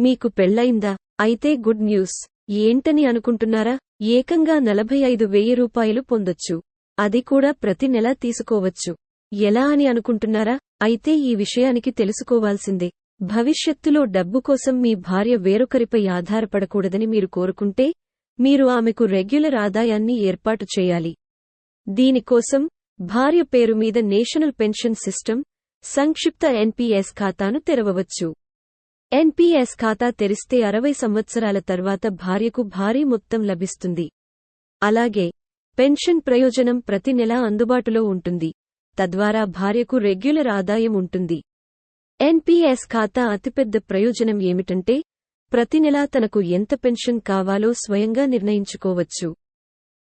మీకు పెళ్ళయిందా అయితే గుడ్ న్యూస్. ఏంటని అనుకుంటున్నారా? ఏకంగా నలభై ఐదు వెయ్యి రూపాయలు పొందొచ్చు. అది కూడా ప్రతి నెలా తీసుకోవచ్చు. ఎలా అని అనుకుంటున్నారా? అయితే ఈ విషయానికి తెలుసుకోవాల్సిందే. భవిష్యత్తులో డబ్బు కోసం మీ భార్య వేరొకరిపై ఆధారపడకూడదని మీరు కోరుకుంటే మీరు ఆమెకు రెగ్యులర్ ఆదాయాన్ని ఏర్పాటు చేయాలి. దీనికోసం భార్య పేరు మీద నేషనల్ పెన్షన్ సిస్టమ్ సంక్షిప్త ఎన్పీఎస్ ఖాతాను తెరవవచ్చు. ఎన్పీఎస్ ఖాతా తెరిస్తే అరవై సంవత్సరాల తర్వాత భార్యకు భారీ మొత్తం లభిస్తుంది. అలాగే పెన్షన్ ప్రయోజనం ప్రతి నెలా అందుబాటులో ఉంటుంది. తద్వారా భార్యకు రెగ్యులర్ ఆదాయం ఉంటుంది. ఎన్పీఎస్ ఖాతా అతిపెద్ద ప్రయోజనం ఏమిటంటే ప్రతి నెలా తనకు ఎంత పెన్షన్ కావాలో స్వయంగా నిర్ణయించుకోవచ్చు.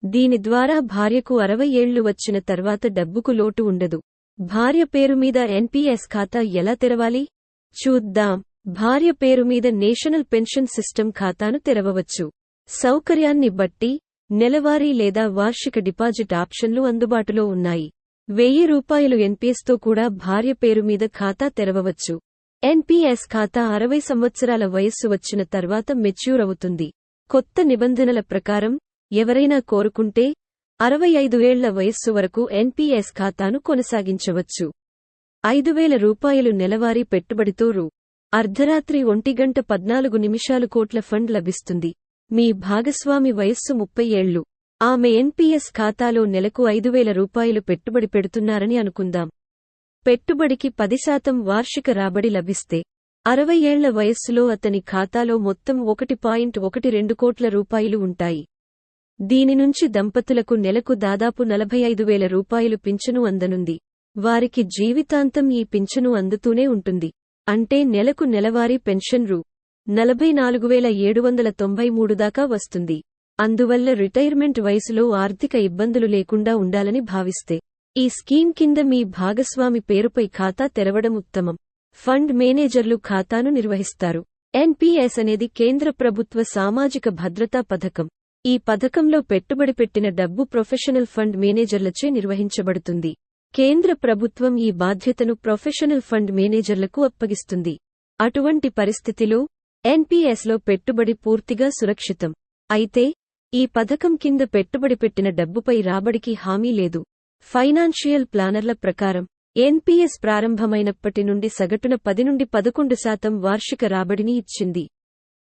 దీని ద్వారా భార్యకు అరవై ఏళ్ళు వచ్చిన తర్వాత డబ్బుకు లోటు ఉండదు. భార్య పేరు మీద ఎన్పీఎస్ ఖాతా ఎలా తెరవాలి? చూద్దాం. భార్య పేరు మీద నేషనల్ పెన్షన్ సిస్టమ్ ఖాతాను తెరవవచ్చు. సౌకర్యాన్ని బట్టి నెలవారీ లేదా వార్షిక డిపాజిట్ ఆప్షన్లు అందుబాటులో ఉన్నాయి. వెయ్యి రూపాయలు ఎన్పీఎస్తో కూడా భార్య పేరు మీద ఖాతా తెరవవచ్చు. ఎన్పీఎస్ ఖాతా అరవై సంవత్సరాల వయస్సు వచ్చిన తర్వాత మెచ్యూర్ అవుతుంది. కొత్త నిబంధనల ప్రకారం ఎవరైనా కోరుకుంటే అరవై ఐదు ఏళ్ళ వయస్సు వరకు ఎన్పీఎస్ ఖాతాను కొనసాగించవచ్చు. ఐదు వేల రూపాయలు నెలవారీ పెట్టుబడితో రూ. అర్ధరాత్రి ఒంటిగంట పద్నాలుగు నిమిషాలు కోట్ల ఫండ్ లభిస్తుంది. మీ భాగస్వామి వయస్సు ముప్పై ఏళ్ళు ఆమె ఎన్పీఎస్ ఖాతాలో నెలకు ఐదు వేల రూపాయలు పెట్టుబడి పెడుతున్నారని అనుకుందాం. పెట్టుబడికి పది శాతం వార్షిక రాబడి లభిస్తే. అరవై ఏళ్ళ వయస్సులో అతని ఖాతాలో మొత్తం ఒకటి పాయింట్ ఒకటి రెండు కోట్ల రూపాయలు ఉంటాయి. దీని నుంచి దంపతులకు నెలకు దాదాపు నలభై ఐదు వేల రూపాయలు పింఛను అందనుంది. వారికి జీవితాంతం ఈ పింఛను అందుతూనే ఉంటుంది. అంటే నెలకు నెలవారీ పెన్షన్ రూ. నలభై నాలుగు వేల ఏడు వందల తొంభై మూడు దాకా వస్తుంది. అందువల్ల రిటైర్మెంట్ వయసులో ఆర్థిక ఇబ్బందులు లేకుండా ఉండాలని భావిస్తే ఈ స్కీమ్ కింద మీ భాగస్వామి పేరుపై ఖాతా తెరవడం ఉత్తమం. ఫండ్ మేనేజర్లు ఖాతాను నిర్వహిస్తారు. ఎన్పీఎస్ అనేది కేంద్ర ప్రభుత్వ సామాజిక భద్రతా పథకం. ఈ పథకంలో పెట్టుబడి పెట్టిన డబ్బు ప్రొఫెషనల్ ఫండ్ మేనేజర్లచే నిర్వహించబడుతుంది. కేంద్ర ప్రభుత్వం ఈ బాధ్యతను ప్రొఫెషనల్ ఫండ్ మేనేజర్లకు అప్పగిస్తుంది. అటువంటి పరిస్థితిలో ఎన్పీఎస్లో పెట్టుబడి పూర్తిగా సురక్షితం. అయితే ఈ పథకం కింద పెట్టుబడి పెట్టిన డబ్బుపై రాబడికి హామీ లేదు. ఫైనాన్షియల్ ప్లానర్ల ప్రకారం ఎన్పీఎస్ ప్రారంభమైనప్పటి నుండి సగటున పది నుండి పదకొండు శాతం వార్షిక రాబడిని ఇచ్చింది.